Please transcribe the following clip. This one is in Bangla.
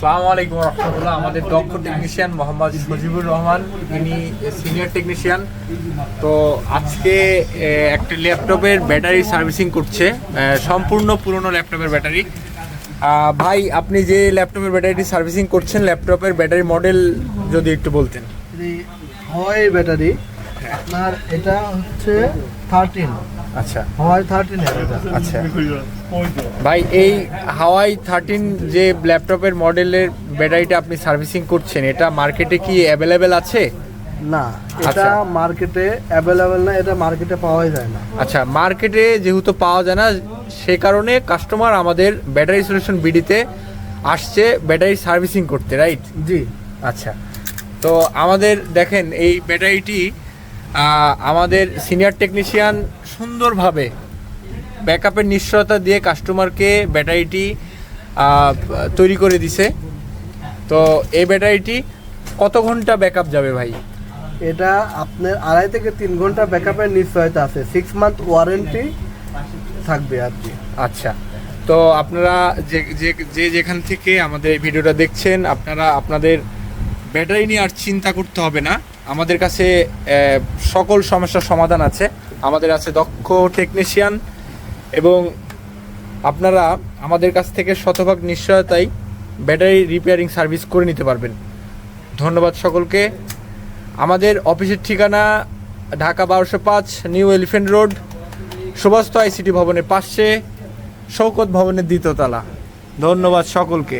সালামু আলাইকুম রহমতুল্লাহ। আমাদের দক্ষ টেকনিশিয়ান মোহাম্মদ সজিবুর রহমান। ইনি সিনিয়র টেকনিশিয়ান তো আজকে একটা ল্যাপটপের ব্যাটারি সার্ভিসিং করছে সম্পূর্ণ পুরনো ল্যাপটপের ব্যাটারি। ভাই আপনি যে ল্যাপটপের ব্যাটারিটি সার্ভিসিং করছেন ল্যাপটপের ব্যাটারি মডেল যদি একটু বলতেন। হাওয়াই ব্যাটারি আপনার এটা হচ্ছে থার্টিন আচ্ছা। হাওয়াই থার্টিন আচ্ছা। ভাই এই হাওয়াই থার্টিন যে ল্যাপটপের মডেলের ব্যাটারিটা আপনি সার্ভিসিং করছেন এটা মার্কেটে কি অ্যাভেলেবেল আছে? না এটা আচ্ছা। মার্কেটে অ্যাভেলেবেল না এটা মার্কেটে পাওয়াই যায় না। আচ্ছা মার্কেটে যেহেতু পাওয়া যায় না সে কারণে কাস্টমার আমাদের ব্যাটারি সলিউশন বিডিতে আসছে ব্যাটারি সার্ভিসিং করতে রাইট জি। আচ্ছা। তো আমাদের দেখেন এই ব্যাটারিটি আমাদের সিনিয়র টেকনিশিয়ান সুন্দরভাবে ব্যাকআপের নিশ্চয়তা দিয়ে কাস্টমারকে ব্যাটারিটি তৈরি করে দিছে। তো এই ব্যাটারিটি কত ঘণ্টা ব্যাকআপ যাবে ভাই? এটা আপনার আড়াই থেকে তিন ঘণ্টা ব্যাকআপের নিশ্চয়তা আছে। সিক্স মান্থ ওয়ারেন্টি থাকবে আর কি। আচ্ছা। তো আপনারা যে যে যে যেখান থেকে আমাদের এই ভিডিওটা দেখছেন আপনারা আপনাদের ব্যাটারি নিয়ে আর চিন্তা করতে হবে না। আমাদের কাছে সকল সমস্যার সমাধান আছে। আমাদের আছে দক্ষ টেকনিশিয়ান এবং আপনারা আমাদের কাছ থেকে শতভাগ নিশ্চয়তাই ব্যাটারি রিপেয়ারিং সার্ভিস করে নিতে পারবেন। ধন্যবাদ সকলকে। আমাদের অফিসের ঠিকানা ঢাকা বারোশো পাঁচ, new elephant road Subhash ICT ভবনের পাশে শৌকত ভবনের দ্বিতীয় তলা। ধন্যবাদ সকলকে।